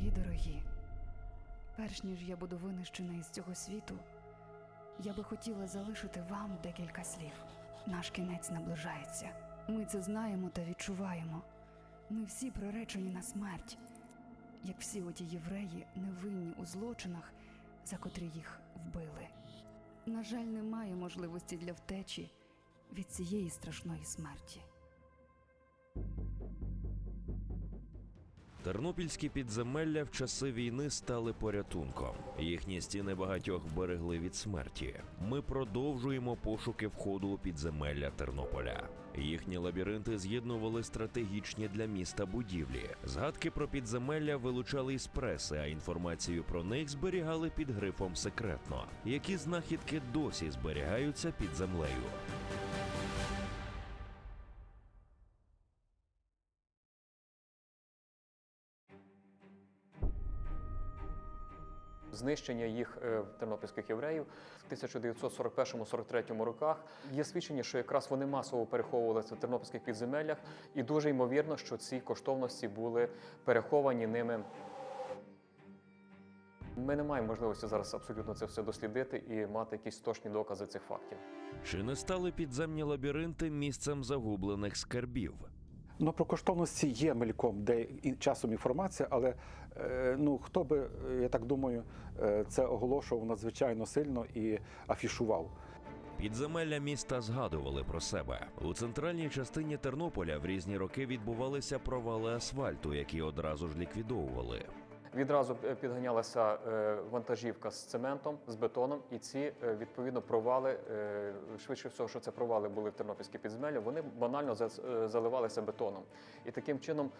Мої дорогі, перш ніж я буду винищена із цього світу, я би хотіла залишити вам декілька слів. Наш кінець наближається. Ми це знаємо та відчуваємо. Ми всі приречені на смерть, як всі оті євреї невинні у злочинах, за котрі їх вбили. На жаль, немає можливості для втечі від цієї страшної смерті. Тернопільські підземелля в часи війни стали порятунком. Їхні стіни багатьох берегли від смерті. Ми продовжуємо пошуки входу у підземелля Тернополя. Їхні лабіринти з'єднували стратегічні для міста будівлі. Згадки про підземелля вилучали із преси, а інформацію про них зберігали під грифом секретно. Які знахідки досі зберігаються під землею. Знищення їх е, тернопільських євреїв в 1941-43 роках. Є свідчення, що якраз вони масово переховувалися в тернопільських підземеллях, і дуже ймовірно, що ці коштовності були переховані ними. Ми не маємо можливості зараз абсолютно це все дослідити і мати якісь точні докази цих фактів. Чи не стали підземні лабіринти місцем загублених скарбів? Ну, про коштовності є мельком, де і часом інформація, але е, ну хто би, я так думаю, е, це оголошував надзвичайно сильно і афішував. Підземелля міста згадували про себе у центральній частині Тернополя. В різні роки відбувалися провали асфальту, які одразу ж ліквідовували. Відразу е, підганялася е, вантажівка з цементом, з бетоном, і ці е, відповідно провали, швидше всього, що це провали були в Тернопільській підземелі. вони банально за- заливалися бетоном. І таким чином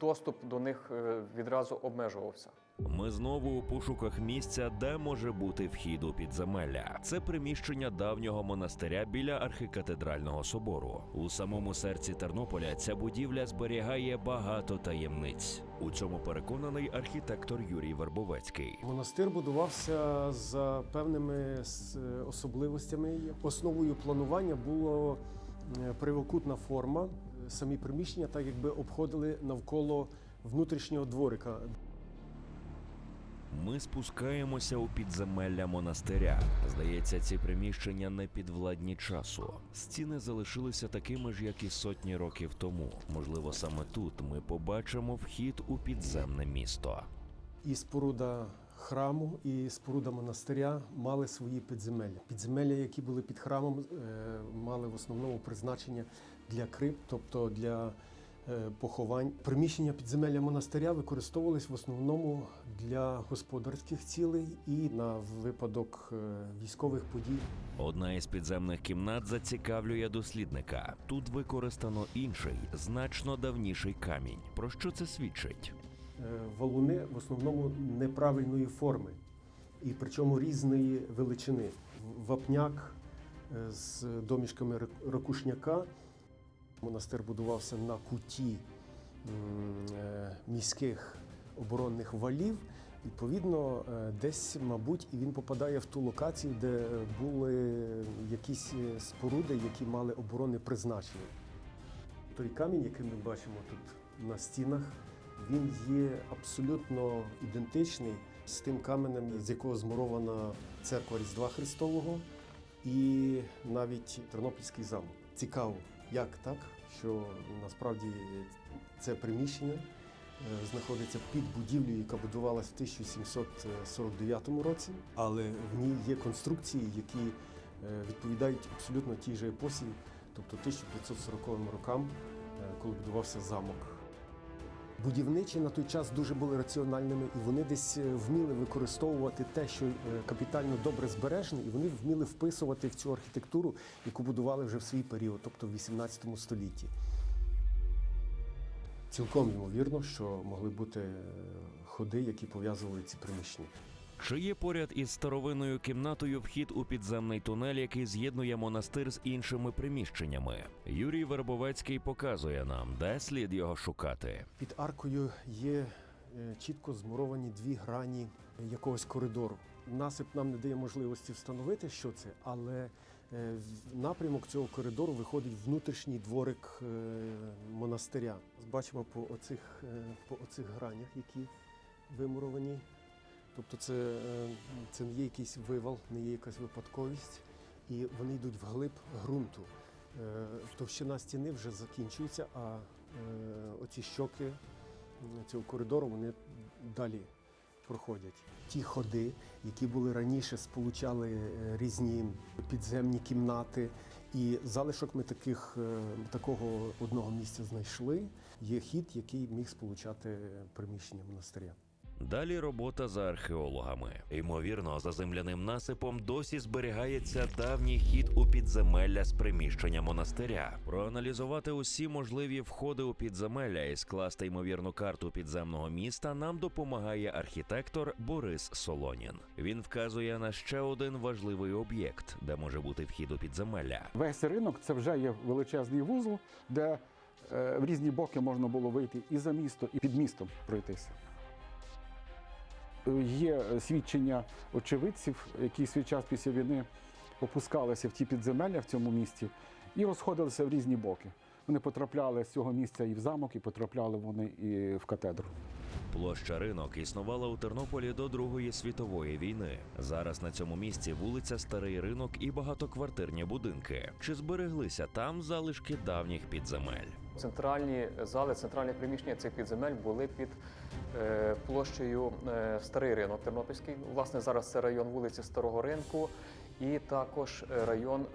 доступ до них е, відразу обмежувався. Ми знову у пошуках місця, де може бути вхід у підземелля. Це приміщення давнього монастиря біля архікатедрального собору. У самому серці Тернополя ця будівля зберігає багато таємниць. У цьому переконаний архітектор Юрій Вербовецький. Монастир будувався за певними особливостями. Основою планування було е, прямокутна форма. Самі приміщення так якби обходили навколо внутрішнього дворика. Ми спускаємося у підземелля монастиря. Здається, ці приміщення не підвладні часу. Стіни залишилися такими ж, як і сотні років тому. Можливо, саме тут ми побачимо вхід у підземне місто. І споруда храму, і споруда монастиря мали свої підземелля. Підземелля, які були під храмом, е, мали в основному призначення для крип, тобто для е, поховань. Приміщення підземелля монастиря використовувались в основному для господарських цілей і на випадок е, військових подій. Одна із підземних кімнат зацікавлює дослідника. Тут використано інший, значно давніший камінь. Про що це свідчить? Е, Валуни в основному неправильної форми, і причому різної величини. Вапняк е, з домішками ракушняка. Монастир будувався на куті е, міських оборонних валів. Відповідно, десь, мабуть, і він попадає в ту локацію, де були якісь споруди, які мали оборонне призначення. Той камінь, який ми бачимо тут на стінах, він є абсолютно ідентичний з тим каменем, з якого змурована церква Різдва Христового і навіть Тернопільський замок. Цікаво, як так, що насправді це приміщення е, знаходиться під будівлею, яка будувалася в 1749 році, але в ній є конструкції, які е, відповідають абсолютно тій же епосі, тобто 1540 рокам, е, коли будувався замок. Будівничі на той час дуже були раціональними, і вони десь е, вміли використовувати те, що е, капітально добре збережено, і вони вміли вписувати в цю архітектуру, яку будували вже в свій період, тобто в 18 столітті. Цілком ймовірно, що могли бути е, ходи, які пов'язували ці приміщення. Чи є поряд із старовинною кімнатою вхід у підземний тунель, який з'єднує монастир з іншими приміщеннями? Юрій Вербовецький показує нам, де слід його шукати. Під аркою є е, чітко змуровані дві грані якогось коридору. Насип нам не дає можливості встановити, що це, але Е, в Напрямок цього коридору виходить внутрішній дворик е, монастиря. Бачимо по оцих, по оцих гранях, які вимуровані. Тобто це, е, це не є якийсь вивал, не є якась випадковість, і вони йдуть вглиб ґрунту. Е, Товщина стіни вже закінчується, а е, оці щоки цього коридору вони далі проходять. Ті ходи, які були раніше, сполучали різні підземні кімнати. І залишок ми таких, такого одного місця знайшли. Є хід, який міг сполучати приміщення монастиря. Далі робота за археологами. Ймовірно, за земляним насипом досі зберігається давній хід у підземелля з приміщення монастиря. Проаналізувати усі можливі входи у підземелля і скласти ймовірну карту підземного міста нам допомагає архітектор Борис Солонін. Він вказує на ще один важливий об'єкт, де може бути вхід у підземелля. Весь ринок це вже є величезний вузол, де е, в різні боки можна було вийти і за місто, і під містом пройтися. Є свідчення очевидців, які свій час після війни опускалися в ті підземелля в цьому місті і розходилися в різні боки. Вони потрапляли з цього місця і в замок, і потрапляли вони і в катедру. Площа ринок існувала у Тернополі до Другої світової війни. Зараз на цьому місці вулиця Старий ринок і багатоквартирні будинки. Чи збереглися там залишки давніх підземель? Центральні зали, центральні приміщення цих підземель були під е, площею е, Старий ринок Тернопільський. Власне, зараз це район вулиці Старого ринку і також е, район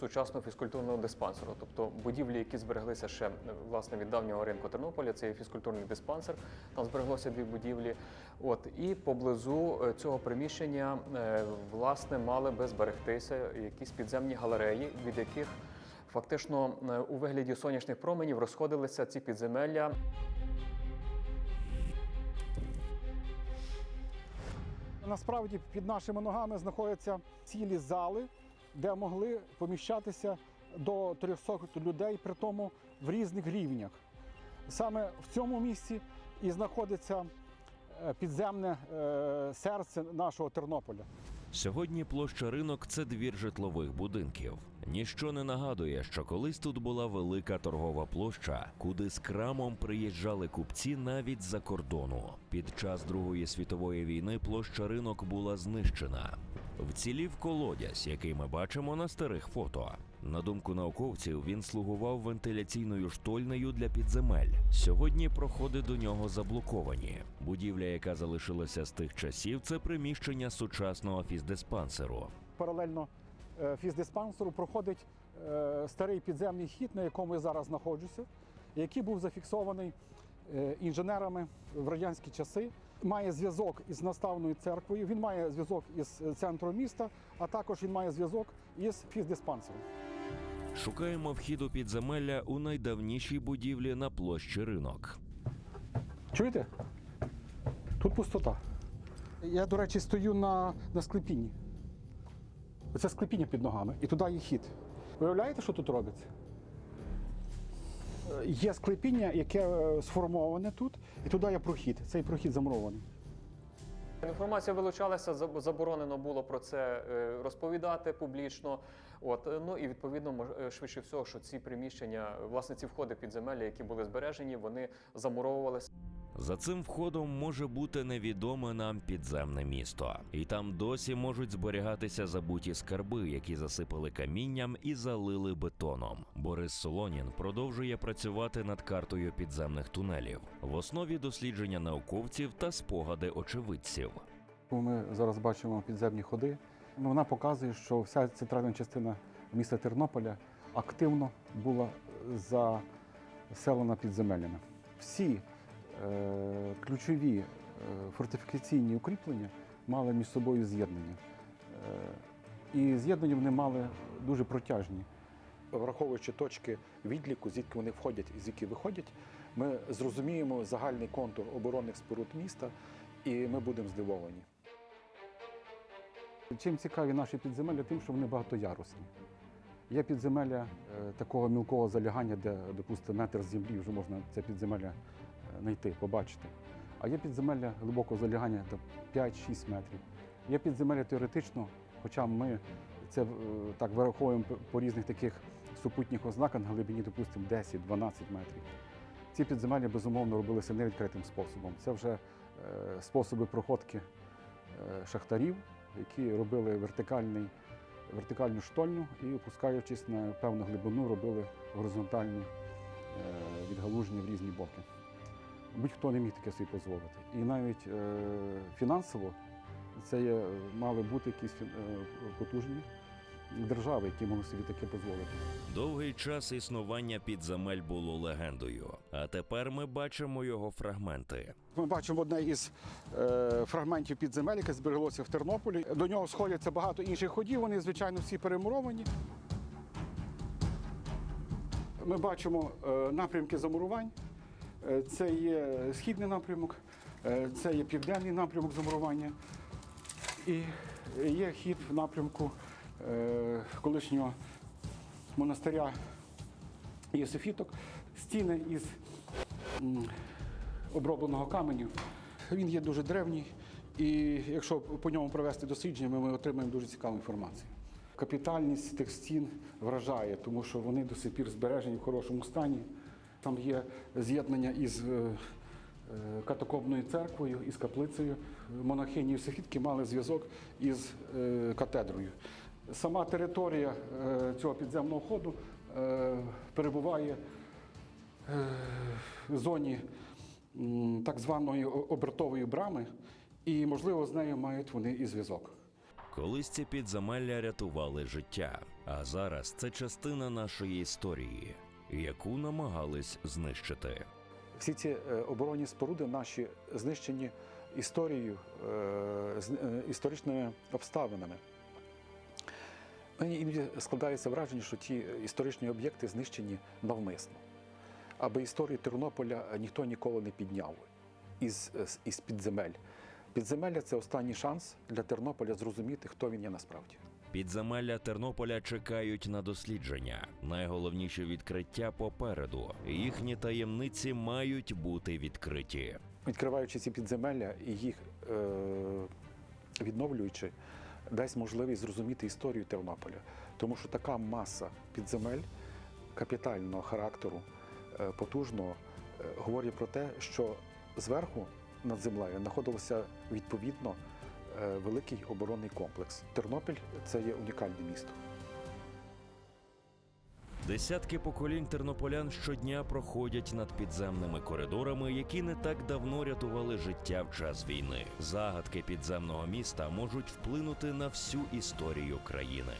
сучасного фізкультурного диспансеру. Тобто будівлі, які збереглися ще власне від давнього ринку Тернополя, це є фізкультурний диспансер. Там збереглося дві будівлі. От і поблизу цього приміщення власне мали би зберегтися якісь підземні галереї, від яких Фактично е, у вигляді сонячних променів розходилися ці підземелля. Насправді під нашими ногами знаходяться цілі зали, де могли поміщатися до 300 людей, при тому в різних рівнях. Саме в цьому місці і знаходиться е, підземне е, серце нашого Тернополя. Сьогодні площа ринок це двір житлових будинків. Ніщо не нагадує, що колись тут була велика торгова площа, куди з крамом приїжджали купці навіть за кордону. Під час Другої світової війни площа ринок була знищена. Вцілів колодязь, який ми бачимо на старих фото. На думку науковців, він слугував вентиляційною штольнею для підземель. Сьогодні проходи до нього заблоковані. Будівля, яка залишилася з тих часів, це приміщення сучасного фіздиспансеру. Паралельно е, фіздиспансеру проходить е, старий підземний хід, на якому я зараз знаходжуся, який був зафіксований е, інженерами в радянські часи. Має зв'язок із наставною церквою, він має зв'язок із центром міста, а також він має зв'язок із фіздиспансером. Шукаємо вхід у підземелля у найдавнішій будівлі на площі ринок. Чуєте? Тут пустота. Я, до речі, стою на, на склепінні. Оце склепіння під ногами, і туди є хід. Виявляєте, що тут робиться? Е, Є склепіння, яке е, сформоване тут, і туди є прохід. Цей прохід замурований. Інформація вилучалася, заборонено було про це е, розповідати публічно. От е, ну і відповідно е, швидше всього, що ці приміщення, власне, ці входи підземелля, які були збережені, вони замуровувалися. За цим входом може бути невідоме нам підземне місто, і там досі можуть зберігатися забуті скарби, які засипали камінням і залили бетоном. Борис Солонін продовжує працювати над картою підземних тунелів в основі дослідження науковців та спогади очевидців. Ми зараз бачимо підземні ходи. Ну, Вона показує, що вся центральна частина міста Тернополя активно була заселена підземеллями. Всі ключові е, фортифікаційні укріплення мали між собою з'єднання. Е, і з'єднання вони мали дуже протяжні. Враховуючи точки відліку, звідки вони входять і звідки виходять, ми зрозуміємо загальний контур оборонних споруд міста, і ми будемо здивовані. Чим цікаві наші підземелля, тим, що вони багатоярусні. Є підземелля е, такого мілкого залягання, де, допустимо, метр землі вже можна це підземелля е, знайти, побачити. А є підземелля глибокого залягання до 5-6 метрів. Є підземелля теоретично, хоча ми Це е, так вираховуємо по- різних таких супутніх ознаках на глибині, допустимо, 10-12 метрів. Ці підземелля, безумовно, робилися невідкритим способом. Це вже е, способи проходки е, шахтарів, які робили вертикальний, вертикальну штольню і, опускаючись на певну глибину, робили горизонтальні відгалуження в різні боки. Будь-хто не міг таке собі дозволити. І навіть е, фінансово це є, мали бути якісь е, потужні держави, які могли собі таке дозволити. Довгий час існування підземель було легендою, а тепер ми бачимо його фрагменти. Ми бачимо одне із е, фрагментів підземель, яке збереглося в Тернополі. До нього сходяться багато інших ходів. Вони, звичайно, всі перемуровані. Ми бачимо е, напрямки замурувань. Е, Це є східний напрямок, е, це є південний напрямок замурування. І є хід в напрямку е, колишнього монастиря Єсофіток, стіни із обробленого каменю. Він є дуже древній, і якщо по ньому провести дослідження, ми отримаємо дуже цікаву інформацію. Капітальність тих стін вражає, тому що вони до сих пір збережені в хорошому стані. Там є з'єднання із е, е, катакомбною церквою, із каплицею. Монахині Сефітки мали зв'язок із е, катедрою. Сама територія цього підземного ходу перебуває в зоні так званої обертової брами, і, можливо, з нею мають вони і зв'язок. Колись ці підземелля рятували життя, а зараз це частина нашої історії, яку намагались знищити. Всі ці е, оборонні споруди наші знищені історією, е, е, історичними обставинами. Мені іноді складається враження, що ті історичні об'єкти знищені навмисно, аби історію Тернополя ніхто ніколи не підняв із, із підземель. Підземелля це останній шанс для Тернополя зрозуміти, хто він є насправді. Підземелля Тернополя чекають на дослідження. Найголовніші відкриття попереду. Їхні таємниці мають бути відкриті. відкриваючи ці підземелля і їх е, відновлюючи, дасть можливість зрозуміти історію Тернополя. Тому що така маса підземель капітального характеру, е, потужного, е, говорить про те, що зверху над землею знаходився відповідно великий оборонний комплекс. Тернопіль це є унікальне місто. Десятки поколінь тернополян щодня проходять над підземними коридорами, які не так давно рятували життя в час війни. Загадки підземного міста можуть вплинути на всю історію країни.